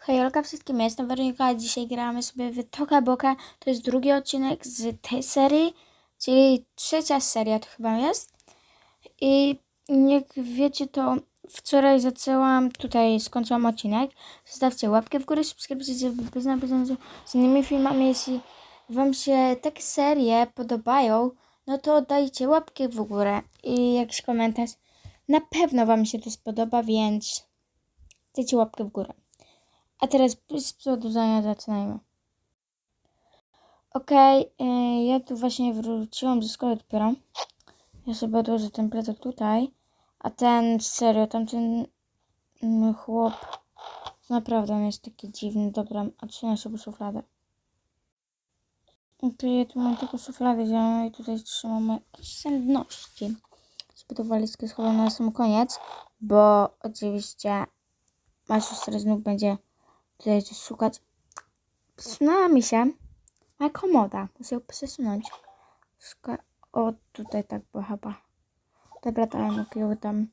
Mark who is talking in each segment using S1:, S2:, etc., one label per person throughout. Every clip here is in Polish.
S1: Hejolka wszystkim, ja jestem Weronika, dzisiaj gramy sobie w Toka Boka. To jest drugi odcinek z tej serii, czyli trzecia seria to chyba jest. I jak wiecie, to wczoraj zaczęłam, tutaj skończyłam odcinek. Zostawcie łapkę w górę, subskrypcję, na bieżąco z innymi filmami. Jeśli wam się takie serie podobają, no to dajcie łapkę w górę i jakiś komentarz. Na pewno wam się to spodoba, więc dajcie łapkę w górę. A teraz bez przedłużania zaczynajmy. Okej, y, ja tu właśnie wróciłam ze szkoły dopiero. Ja sobie odłożę ten plecak tutaj. A ten, serio, tamten mm, chłop, naprawdę on jest taki dziwny. Dobra, odsunę sobie szufladę. Okej, ja tu mam tylko szufladę zieloną i tutaj trzymam moje oszczędności. Sobie tą walizkę schowam na sam koniec, bo oczywiście moja siostra znów będzie tutaj coś szukać. Przesunęła mi się moja komoda. Muszę ją przesunąć. O, tutaj tak była chyba. Dobra, mogę ją tam...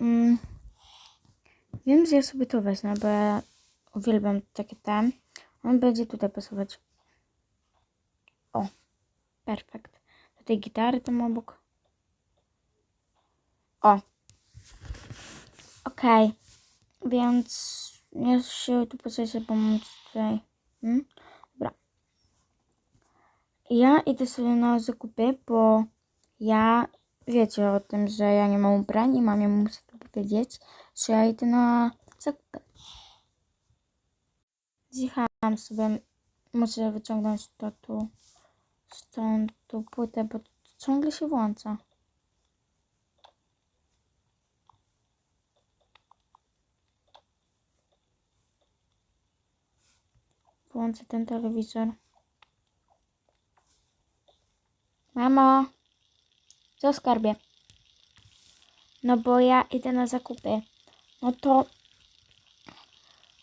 S1: Mm. Wiem, że ja sobie to wezmę, bo ja uwielbiam takie te. On będzie tutaj pasować. O, perfekt. Do tej gitary tam obok. O. Okej. Więc ja się tu posadzę, bo mam tutaj. Hmm? Dobra. Ja idę sobie na zakupy, bo ja wiecie o tym, że ja nie mam ubrań i mamie muszę to powiedzieć, że ja idę na zakupy. Zjechałam sobie, muszę wyciągnąć to tu, stąd tą płytę, bo to ciągle się włącza. Włączę ten telewizor. Mamo, co skarbie? No bo ja idę na zakupy. No to...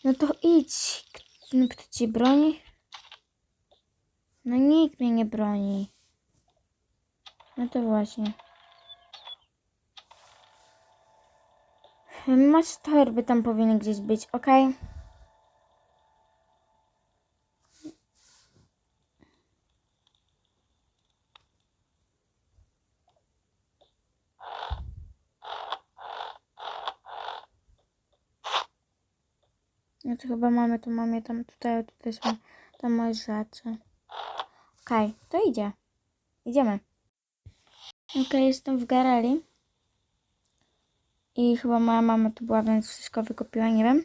S1: No to idź. Kto ci broni? No nikt mnie nie broni. No to właśnie. Masz torby tam powinny gdzieś być, okej? No to chyba mamy, to mamy tam tutaj, tutaj są tam moje rzeczy. Okej, to idzie. Idziemy. Okej, jestem w galerii. I chyba moja mama tu była, więc wszystko wykupiła, nie wiem.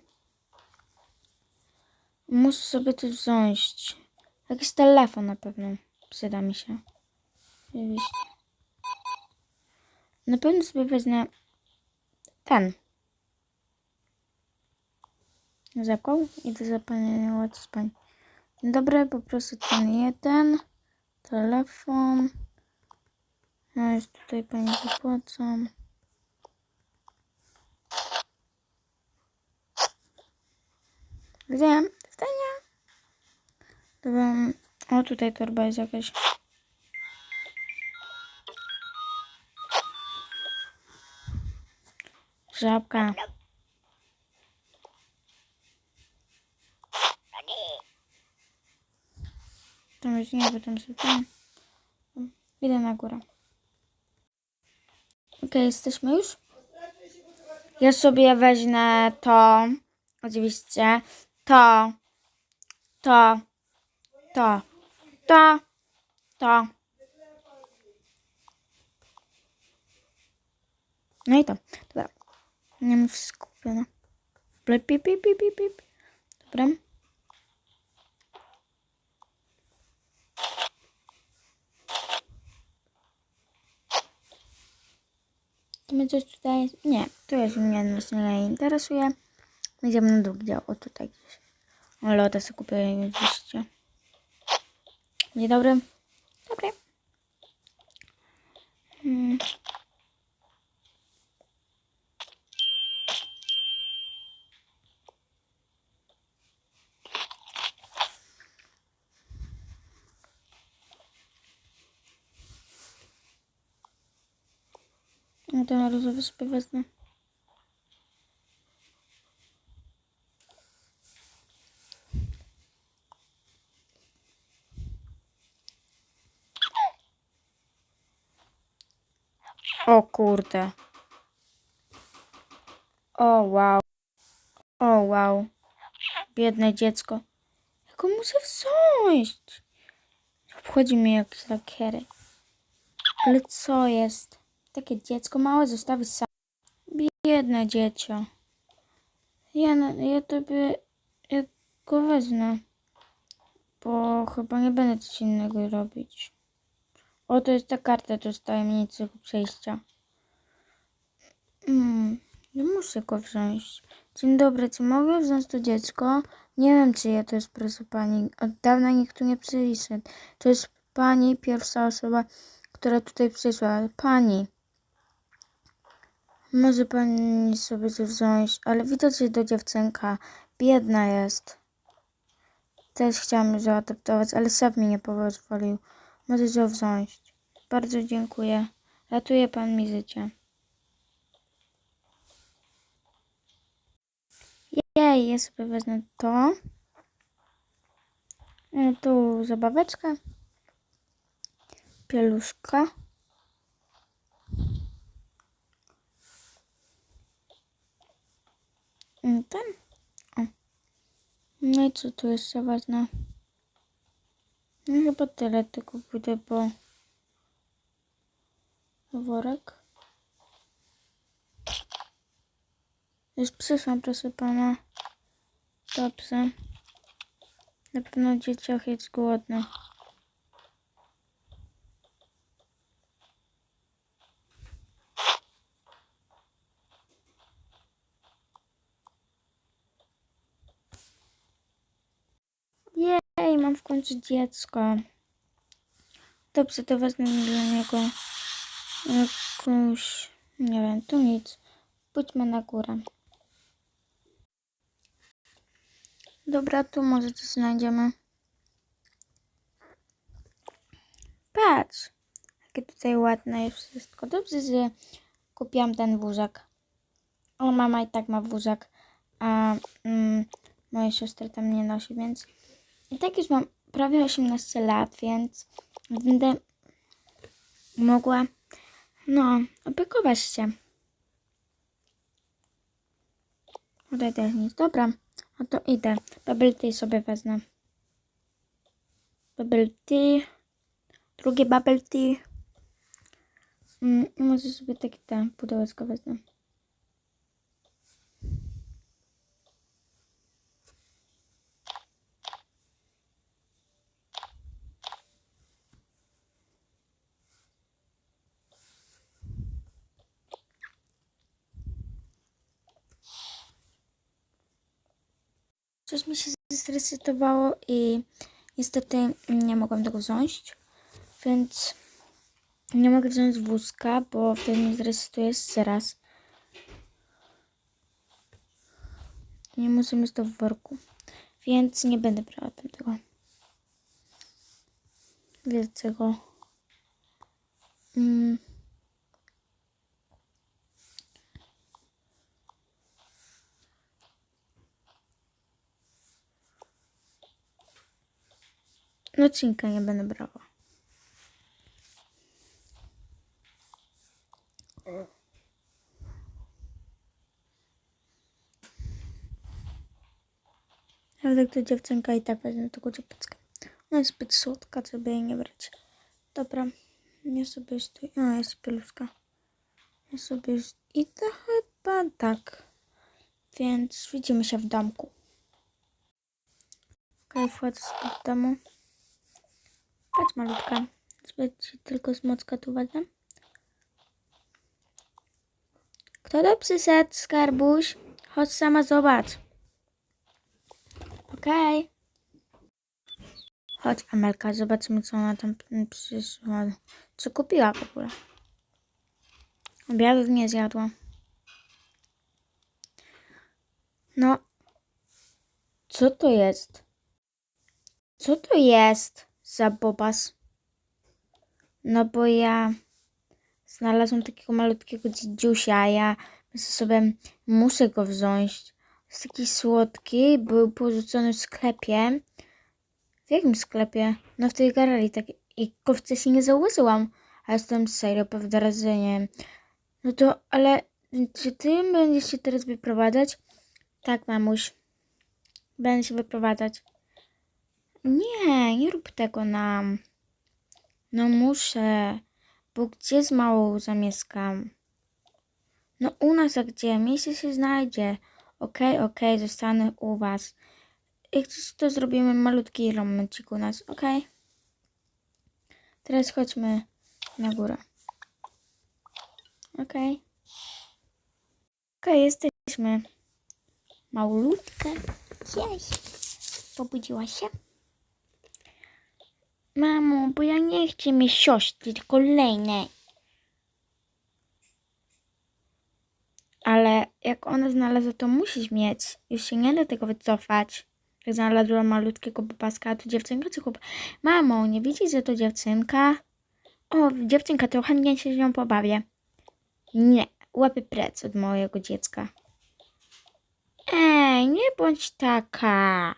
S1: Muszę sobie coś wziąć. Jakiś telefon na pewno przyda mi się. Oczywiście. Na pewno sobie wezmę ten. Zapał? Idę zapaniać spań. Dzień dobry, poproszę ten jeden. Telefon. No już tutaj pani zapłacam. Gdzie? Pytania. Dobra. O, tutaj torba jest jakaś. Żabka. Już nie, sobie. Idę na górę. Okej, jesteśmy już. Ja sobie weźmę to. Oczywiście. To. To. To. To. To. No i to. Dobra. Nie mam wszystko kupione. Pip, pip, pip, pip, pip. Dobra. Mnie coś tutaj... Nie, to już mnie nie interesuje. Idziemy na drugi dział. O, tutaj gdzieś. O, loda sobie kupię oczywiście. Dzień dobry. Dobry. Hmm. ten różowy sobie wezmę. O kurde. O wow. O wow. Biedne dziecko. Jaką muszę wsiąść? Obchodzi mnie jak lakierek. Ale co jest? Takie dziecko małe zostawi sam. Biedne dziecię. Ja, ja tobie ja go wezmę. Bo chyba nie będę coś innego robić. O, to jest ta karta do tajemnicy przejścia. Mm, ja muszę go wziąć. Dzień dobry, czy mogę wziąć to dziecko? Nie wiem, czy ja to jest, proszę pani. Od dawna nikt tu nie przyszedł. To jest pani pierwsza osoba, która tutaj przyszła. Pani. Może pani sobie to wziąć, ale widać, że to dziewczynka. Biedna jest. Też chciałam ją zaadoptować, ale szef mi nie pozwolił. Może ją wziąć. Bardzo dziękuję. Ratuje pan mi życie. Jej, ja sobie wezmę to. E, Tu zabaweczkę. Pieluszka. Ten. O. No i co tu jeszcze ważne? No chyba tyle, tylko pójdę po worek. Już przyszłam, proszę pana. Dobrze. Na pewno dzieciach jest głodny. Jej, mam w końcu dziecko. Dobrze, to wezmę dla niego jakąś, nie wiem, tu nic. Pójdźmy na górę. Dobra, tu może coś znajdziemy. Patrz, jakie tutaj ładne jest wszystko. Dobrze, że kupiłam ten wózek. O, mama i tak ma wózek, a mm, moja siostra tam nie nosi, więc i tak już mam prawie 18 lat, więc będę mogła, no, opiekować się. Tutaj też nic. Dobra, no to idę. Bubble tea sobie wezmę. Bubble tea. Drugie bubble tea. Mm, może sobie takie te pudełeczko wezmę. Coś mi się zresetowało i niestety nie mogłam tego wziąć, więc nie mogę wziąć wózka, bo wtedy mnie zresetuje jeszcze raz. Nie muszę mieć to w worku, więc nie będę brała tego. Wielkiego. Mm. No cinka nie będę brała. Ale to dziewczynka i tak wezmę tylko dziewczynkę. Ona jest zbyt słodka, żeby jej nie brać. Dobra, ja sobie tu... A, jest pieluszka. Ja sobie już idę chyba tak. Więc widzimy się w domku. Okej, okay, wchodzę do domu. Patrz malutka. Sobie ci tylko z mocka tu wezmę. Kto to przyszedł, skarbuś? Chodź sama zobacz. Okej. Chodź Amelka, zobaczymy co ona tam przyszła. Co kupiła w ogóle. Obiadów nie zjadła. No. Co to jest? Co to jest za bobas? No bo ja znalazłam takiego malutkiego dzidziusia, ja myślę sobie, muszę go wziąć. Jest taki słodki, był porzucony w sklepie. W jakim sklepie? No w tej galerii tak i go wcześniej nie zauważyłam. A jestem serio nie No to, ale czy ty będziesz się teraz wyprowadzać? Tak, mamuś. Będę się wyprowadzać. Nie, nie rób tego nam. No muszę, bo gdzie z małą zamieszkam? No u nas, a gdzie? Miejsce się znajdzie. Okej, okej, zostanę u was. Jak coś, to zrobimy malutki romancik u nas, okej? Teraz chodźmy na górę. Okej. Okej, jesteśmy. Maulutka. Cześć. Pobudziła się? Mamo, bo ja nie chcę mieć siostry, tylko kolejnej. Ale jak ona znalazła, to musisz mieć. Już się nie da tego wycofać. Jak znalazła malutkiego bobaska, a to dziewczynka czy chłop? Mamo, nie widzisz, że to dziewczynka? O, dziewczynka, to chętnie się z nią pobawię. Nie, łapy prec od mojego dziecka. Ej, nie bądź taka.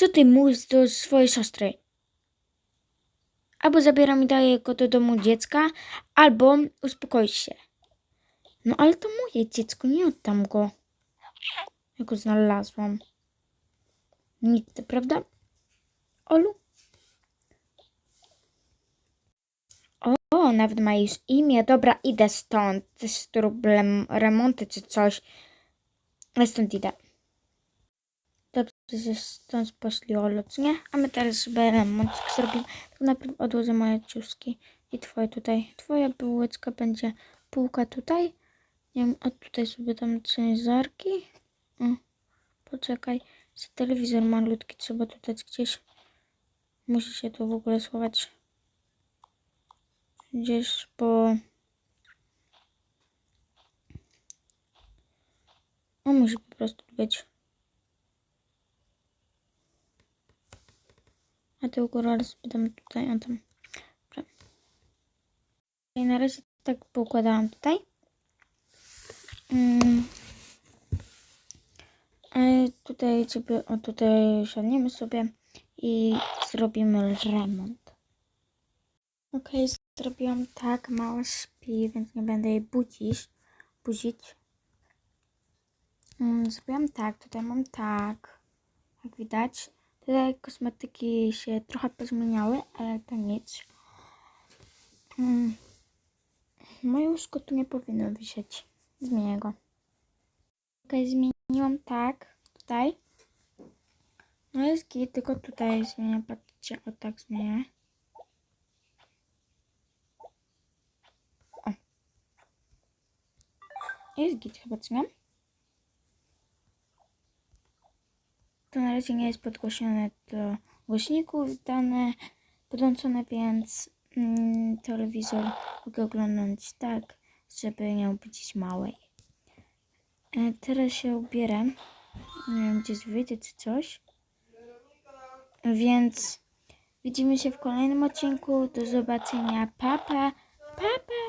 S1: Co ty mówisz do swojej siostry? Albo zabieram i daję go do domu dziecka, albo uspokoisz się. No ale to moje dziecko, nie oddam go. Ja go znalazłam. Nigdy, prawda? Olu? O, nawet ma już imię. Dobra, idę stąd. Też tu robię remonty czy coś. Ale stąd idę. Że stąd poszli co nie? A my teraz sobie remoncik zrobimy. To najpierw odłożę moje ciuszki i twoje tutaj. Twoja bułeczka będzie półka tutaj. Nie wiem, a tutaj sobie tam ciężarki. O, poczekaj. Jest telewizor malutki, trzeba tu dać gdzieś. Musi się tu w ogóle schować. Gdzieś po... On musi po prostu być. A ty u góry dam tutaj, on tam. Dobra. I na razie tak poukładałam tutaj. Mm. E, tutaj sobie, o tutaj siadniemy sobie i zrobimy remont. Okej, zrobiłam tak, mała śpi, więc nie będę jej budzić, budzić. Mm, zrobiłam tak, tutaj mam tak, jak widać. Tutaj kosmetyki się trochę pozmieniały, ale to nic. Mm. Moje łóżko tu nie powinno wisieć. Zmienię go. Okej, zmieniłam tak, tutaj. No jest git, tylko tutaj zmienię, patrzcie, o tak zmienię. O. Jest git chyba, co nie? To na razie nie jest podgłośnione do głośników dane podłączone, więc mm, telewizor mogę oglądać tak, żeby nie obudzić małej. E, teraz się ubieram. Nie wiem, gdzieś wyjdę czy coś. Więc widzimy się w kolejnym odcinku. Do zobaczenia. Papa. Papa.